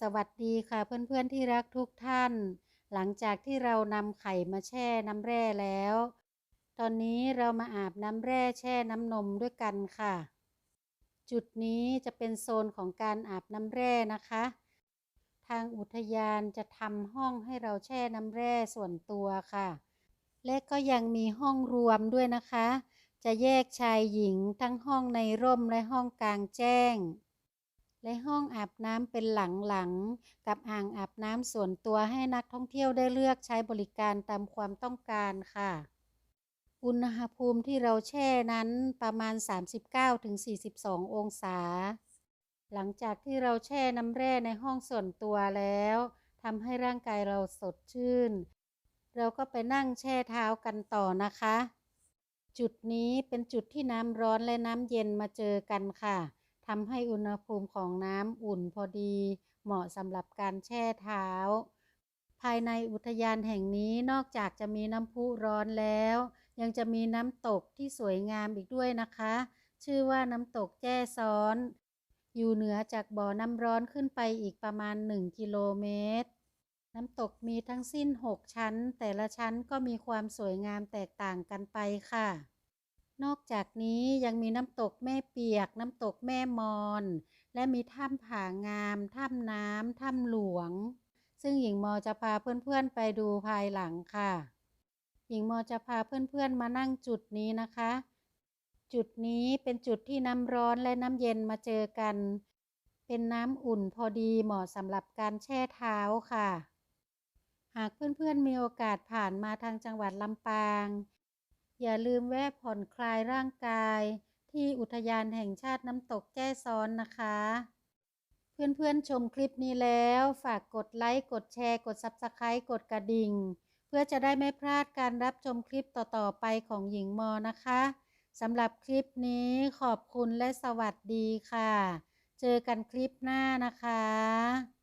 สวัสดีค่ะเพื่อนๆที่รักทุกท่าน หลังจากที่เรานำไข่มาแช่น้ำแร่แล้ว ตอนนี้เรามาอาบน้ำแร่แช่น้ำนมด้วยกันค่ะ จุดนี้จะเป็นโซนของการอาบน้ำแร่นะคะ ทางอุทยานจะทำห้องให้เราแช่น้ำแร่ส่วนตัวค่ะ และก็ยังมีห้องรวมด้วยนะคะ จะแยกชายหญิงทั้งห้องในร่มและห้องกลางแจ้ง และห้องอาบน้ำเป็นหลังๆ กับอ่างอาบน้ำส่วนตัวให้นักท่องเที่ยวได้เลือกใช้บริการตามความต้องการค่ะ อุณหภูมิที่เราแช่นั้นประมาณ 39-42 องศา หลังจากที่เราแช่น้ำแร่ในห้องส่วนตัวแล้วทำให้ร่างกายเราสดชื่น เราก็ไปนั่งแช่เท้ากันต่อนะคะ จุดนี้เป็นจุดที่น้ำร้อนและน้ำเย็นมาเจอกันค่ะ ทำให้อุณหภูมิของน้ำอุ่นพอดี เหมาะสำหรับการแช่เท้า ภายในอุทยานแห่งนี้นอกจากจะมีน้ำพุร้อนแล้ว ยังจะมีน้ำตกที่สวยงามอีกด้วยนะคะ ชื่อว่าน้ำตกแจ้ซ้อน อยู่เหนือจากบ่อน้ำร้อนขึ้นไปอีกประมาณ 1 กิโลเมตร น้ำตกมีทั้งสิ้น 6 ชั้น แต่ละชั้นก็มีความสวยงามแตกต่างกันไปค่ะ นอกจากนี้ยังมีน้ำตกแม่เปียก น้ำตกแม่มอน และมีถ้ำผางาม ถ้ำน้ำ ถ้ำหลวง ซึ่งหญิงมอจะพาเพื่อนๆไปดูภายหลังค่ะ หญิงมอจะพาเพื่อนๆมานั่งจุดนี้นะคะ จุดนี้เป็นจุดที่น้ำร้อนและน้ำเย็นมาเจอกัน เป็นน้ำอุ่นพอดีเหมาะสำหรับการแช่เท้าค่ะ หากเพื่อนๆมีโอกาสผ่านมาทางจังหวัดลำปาง อย่าลืมแวะผ่อนคลายร่างกาย ที่อุทยานแห่งชาติน้ำตกแจ้ซ้อนนะคะ เพื่อนๆชมคลิปนี้แล้ว ฝากกดไลค์ กดแชร์ กด Subscribe กดกระดิ่ง เพื่อจะได้ไม่พลาดการรับชมคลิปต่อๆไปของหญิงมอนะคะสำหรับคลิปนี้ขอบคุณและสวัสดีค่ะ เจอกันคลิปหน้านะคะ